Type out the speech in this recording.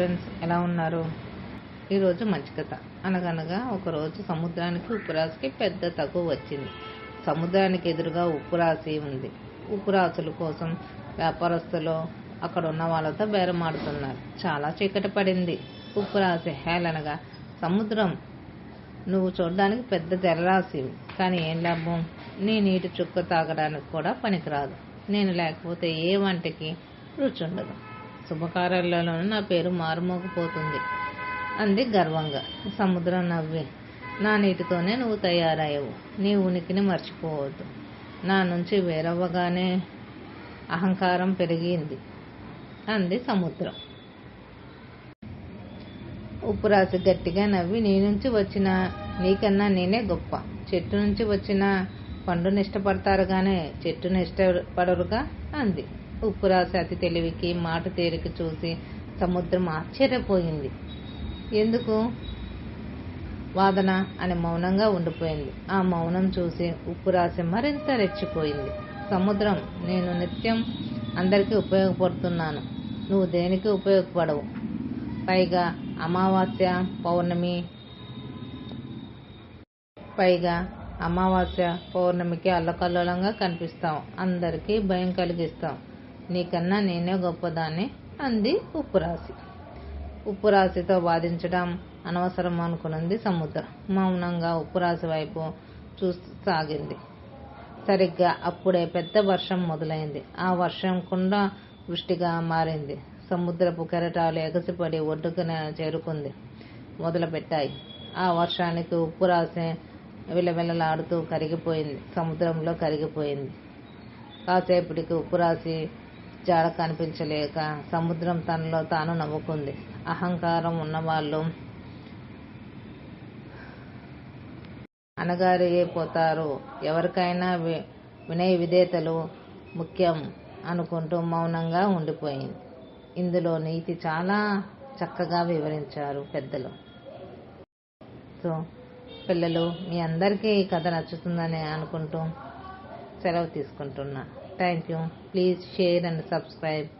Friends ఎలా ఉన్నారు? ఈరోజు మంచి కథ. అనగనగా ఒకరోజు సముద్రానికి ఉప్పురాశికి పెద్ద తగ్గు వచ్చింది. సముద్రానికి ఎదురుగా ఉప్పురాశి ఉంది. ఉప్పురాశుల కోసం వ్యాపారస్తులు అక్కడ ఉన్న వాళ్ళతో బేరమాడుతున్నారు. చాలా చీకటి పడింది. ఉప్పురాశి హేళనగా సముద్రం నువ్వు చూడడానికి పెద్ద జలరాశివి కానీ ఏం లాభం? నీ నీటి చుక్క తాగడానికి కూడా పనికిరాదు. నేను లేకపోతే ఏ వంటకి రుచి ఉండదు. శుభకార్యాలలోనూ నా పేరు మారుమోగిపోతుంది. అంది గర్వంగా. సముద్రం నవ్వి. నా నీటితోనే నువ్వు తయారయ్యవు. నీ ఉనికిని మర్చిపోవద్దు. నా నుంచి వేరవ్వగానే అహంకారం పెరిగింది. అంది సముద్రం. ఉప్పురాసి గట్టిగా నవ్వి నీ నుంచి వచ్చిన నీకన్నా నేనే గొప్ప. చెట్టు నుంచి వచ్చిన పండుని ఇష్టపడతారు కానీ చెట్టును ఇష్టపడరుగా? అంది. ఉప్పురాశి అతి తెలివికి మాట తేలిక చూసి సముద్రం ఆశ్చర్యపోయింది. ఎందుకు? వాదన అని మౌనంగా ఉండిపోయింది. ఆ మౌనం చూసి ఉప్పురాశి మరింత రెచ్చిపోయింది. సముద్రం నేను నిత్యం అందరికీ ఉపయోగపడుతున్నాను. నువ్వు దేనికి ఉపయోగపడవు? పైగా అమావాస్య పౌర్ణమి పైగా అమావాస్య పౌర్ణమికి అల్లకల్లోలంగా కనిపిస్తాం అందరికీ భయం కలిగిస్తాం నీకన్నా నేనే గొప్పదాన్ని అంది ఉప్పురాశి. ఉప్పురాశితో వాదించడం అనవసరం అనుకున్నది సముద్రం. మౌనంగా ఉప్పురాశి వైపు చూస్తూ సాగింది. సరిగ్గా అప్పుడే పెద్ద వర్షం మొదలైంది. ఆ వర్షం కుండ వృష్టిగా మారింది. సముద్రపు కెరటాలు ఎగసిపడి ఒడ్డుకున చేరుకుంది. మొదలుపెట్టాయి. ఆ వర్షానికి ఉప్పురాశి విలవిలలాడుతూ కరిగిపోయింది. సముద్రంలో కరిగిపోయింది. కాసేపటికి ఉప్పురాశి జాడ కనిపించలేక సముద్రం తనలో తాను నవ్వుకుంది. అహంకారం ఉన్నవాళ్ళు పోతారు ఎవరికైనా వినయ విధేతలు ముఖ్యం అనుకుంటూ మౌనంగా ఉండిపోయింది. ఇందులో నీతి చాలా చక్కగా వివరించారు పెద్దలు. సో పిల్లలు మీ అందరికీ ఈ కథ నచ్చుతుందని అనుకుంటూ సెలవు తీసుకుంటున్నా. Thank you. Please share and subscribe.